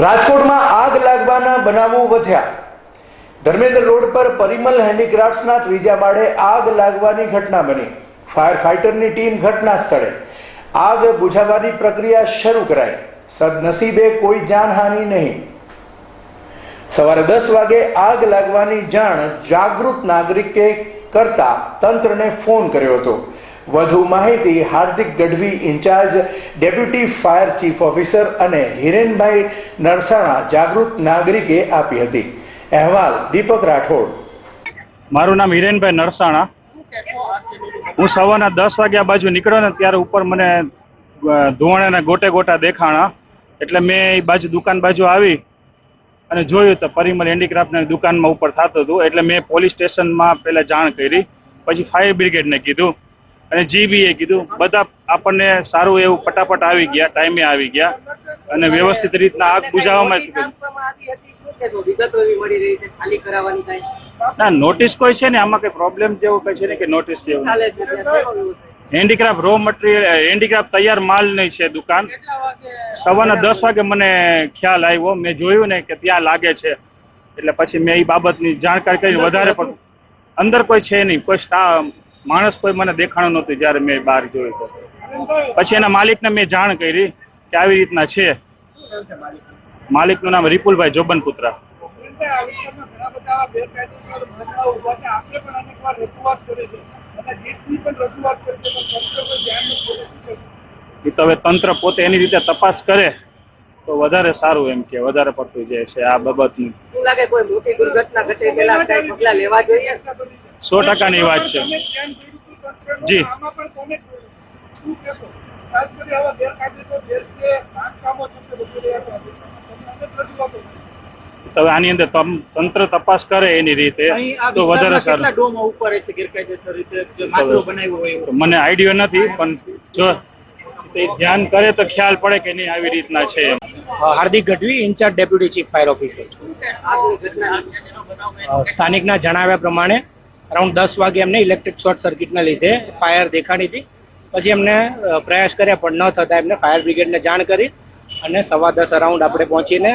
રાજકોટમાં આગ લાગવાના બનાવો વધ્યા. ધર્મેન્દ્ર રોડ પર પરિમલ હેન્ડીક્રાફ્ટ્સના ત્રીજા માળે આગ લાગવાની ઘટના બની. ફાયર ફાઇટરની ટીમ ઘટના સ્થળે. આગ બુઝાવવાની પ્રક્રિયા શરૂ કરાઈ. સદનસીબે કોઈ જાનહાનિ નહીં. સવારે દસ વાગે આગ લાગવાની જાણ જાગૃત નાગરિકે કરતા તંત્રને ફોન કર્યો હતો. વધુ માહિતી, Hardik Gadhvi incharge, deputy fire chief officer અને હિરેનભાઈ નરસાણા જાગૃત નાગરિકે આપી હતી. અહેવાલ, દીપક રાઠોડ. મારું નામ હિરેનભાઈ નરસાણા. હું સવારના દસ વાગ્યા બાજુ નીકળ્યો ને ત્યારે ઉપર મને ધોવાણાના ગોટે ગોટા દેખાણા. એટલે મેં એ બાજુ દુકાન બાજુ આવી અને જોયું તો પરિમલ હેન્ડીક્રાફ્ટની દુકાનમાં ઉપર થતું હતું. એટલે મેં પોલીસ સ્ટેશનમાં પહેલાં જાણ કરી, પછી ફાયર બ્રિગેડને કીધું અને જીબીએ કીધું, બધા આપણને સારું એવું ફટાફટ આવી ગયા, ટાઈમે આવી ગયા. અને વ્યવસ્થિત રીતના આગ કાંઈ ના, નોટિસ કોઈ છે ને? આમાં કઈ પ્રોબ્લેમ જેવો કઈ છે ને કે નોટિસ જેવું હેન્ડીક્રાફ્ટ રો મટીરિયલ હેન્ડીક્રાફ્ટ તૈયાર માલ નહીં છે દુકાન. સવારના દસ વાગે મને ખ્યાલ આવ્યો. મેં જોયું ને કે ત્યાં લાગે છે. એટલે પછી મેં એ બાબતની જાણકારી કરી. વધારે પણ અંદર કોઈ છે નહીં. કોઈ સ્ટાફ માણસ કોઈ મને દેખાણું નહોતું જ્યારે મેં બહાર જોયું તો. પછી એના માલિકને મેં જાણ કરી કે આવી રીતના છે. માલિકનું નામ રિપુલભાઈ જોબનપુત્રા. એ તો હવે તંત્ર પોતે એની રીતે તપાસ કરે તો વધારે સારું એમ કે વધારે પડતું જાય છે આ બાબતનું. શું લાગે વાત છે જી ઘટે પેલા કાંઈ પગલાં લેવા જોઈએ? સો ટકાની વાત છે. જી. તો હવે આની અંદર તંત્ર તપાસ કરે એની રીતે તો વધારે સારું. મને આઈડિયો નથી પણ જો ધ્યાન કરે તો ખ્યાલ પડે કે નહીં આવી રીતના છે Hardik Gadhvi incharge deputy chief fire officer સ્થાનિકના જણાવ્યા પ્રમાણે અરાઉન્ડ દસ વાગે એમને ઇલેક્ટ્રિક શોર્ટ સર્કિટના લીધે ફાયર દેખાણી હતી. પછી એમને પ્રયાસ કર્યા પણ ન થતા એમને ફાયર બ્રિગેડને જાણ કરી. અને સવા દસ અરાઉન્ડ આપણે પહોંચીને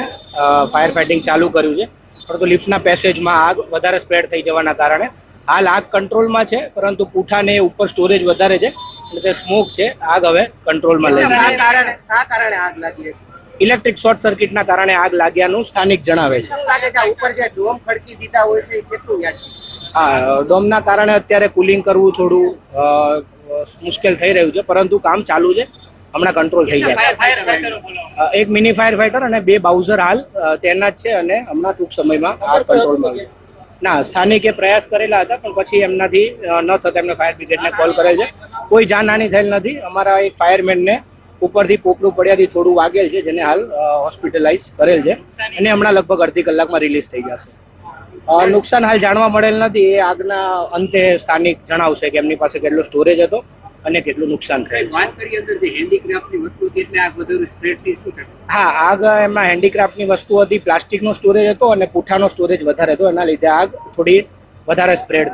ફાયર ફાઇટિંગ ચાલુ કર્યું છે. પરંતુ લિફ્ટના પેસેજમાં આગ વધારે સ્પ્રેડ થઈ જવાના કારણે હાલ આગ કંટ્રોલમાં છે પરંતુ પૂઠાને ઉપર સ્ટોરેજ વધારે છે એટલે તે સ્મોક છે આગ હવે કંટ્રોલમાં આગ લાગી ઇલેક્ટ્રિક શોર્ટ સર્કિટના કારણે આગ લાગ્યાનું સ્થાનિક જણાવે છે. લાગે છે ઉપર જે ડોમ ખડકી દીધા હોય છે કેટલું? હા ડોમના કારણે અત્યારે કુલિંગ કરવું થોડું મુશ્કેલ થઈ રહ્યું છે પરંતુ કામ ચાલુ છે. હમણાં કંટ્રોલ થઈ ગયા. એક મિની ફાયર ફાઈટર અને બે બાઉઝર હાલ તેના તૈનાત છે અને હમણાં ટૂંક સમયમાં આ કંટ્રોલમાં ના સ્થાનિકે પ્રયાસ કરેલા હતા પણ પછી એમનાથી ન થતા એમને ફાયર બ્રિગેડને કોલ કરેલ છે. કોઈ જાનહાની થયેલ નથી. અમારા એક ફાયરમેનને ઉપરથી પોપડું પડ્યાથી થોડું વાગેલ છે જેને હાલ હોસ્પિટલાઇઝ કરેલ છે. અને હમણાં લગભગ અડધી કલાકમાં રિલીઝ થઈ જશે નુકસાન હાલ જાણવા મળેલ નથી. એ આગના અંતે સ્થાનિક જણાવશે કે એમની પાસે કેટલો સ્ટોરેજ હતો. અને કેટલું નુકસાન થયું છે? હા આગ એમાં હેન્ડીક્રાફ્ટની વસ્તુ હતી પ્લાસ્ટિકનો સ્ટોરેજ હતો અને પૂઠાનો સ્ટોરેજ વધારે હતો એના લીધે આગ થોડી વધારે સ્પ્રેડ